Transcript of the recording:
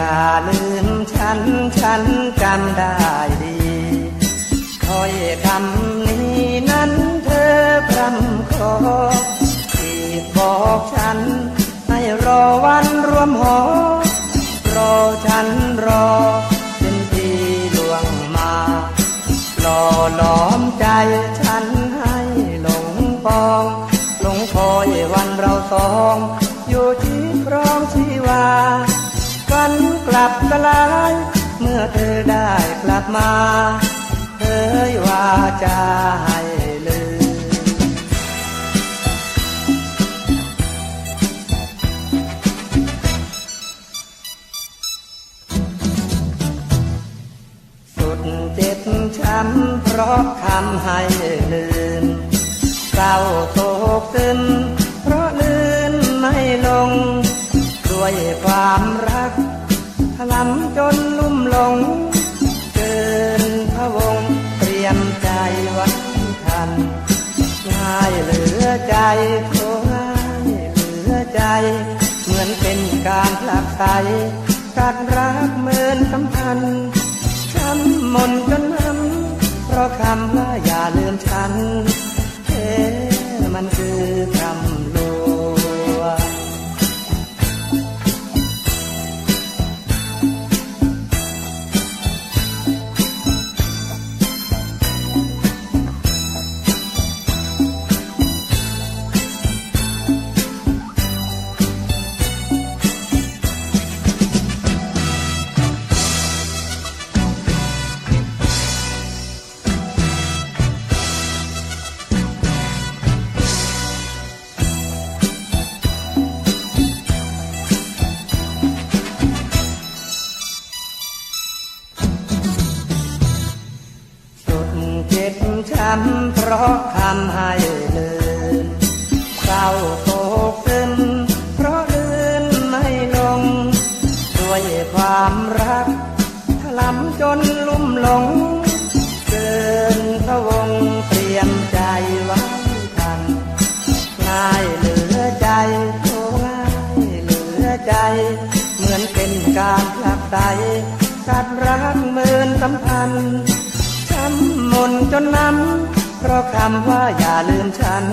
อย่าลืมฉัน ฉันจำได้ดีคอยคำนี้นั้นเธอพรำขอที่บอกฉัน ลับกลาย เมื่อเธอได้กลับมาเอ่ยว่าจะให้ลืมสุดเจ็บช้ำเพราะคำให้ลืมเศร้าโศกซึม ลำจนลุ่มหลง เกินพระวงเตรียมใจไว้ทันง่ายเหลือใจโทง่ายเหลือใจ เหมือนเป็นการผลักไสกัดรักเหมือนสัมพันธ์ช้ำมนจนน้ำเพราะคำว่าอย่าลืมฉันเอ๊มันคือคำ ช้ำเพราะคำให้เลืมเศร้าโศกซึมเพราะเลืมไม่ลง ด้วยความรักถลำจนลุ่มหลงเกินพระวงเตรียมใจไว้ทันง่ายเหลือใจโทง่ายเหลือใจ เหมือนเป็นการผลักไสกัดรักเหมือนสัมพันธ์ำมนจนน้ำเพราะคำว่าอย่าลืมฉัน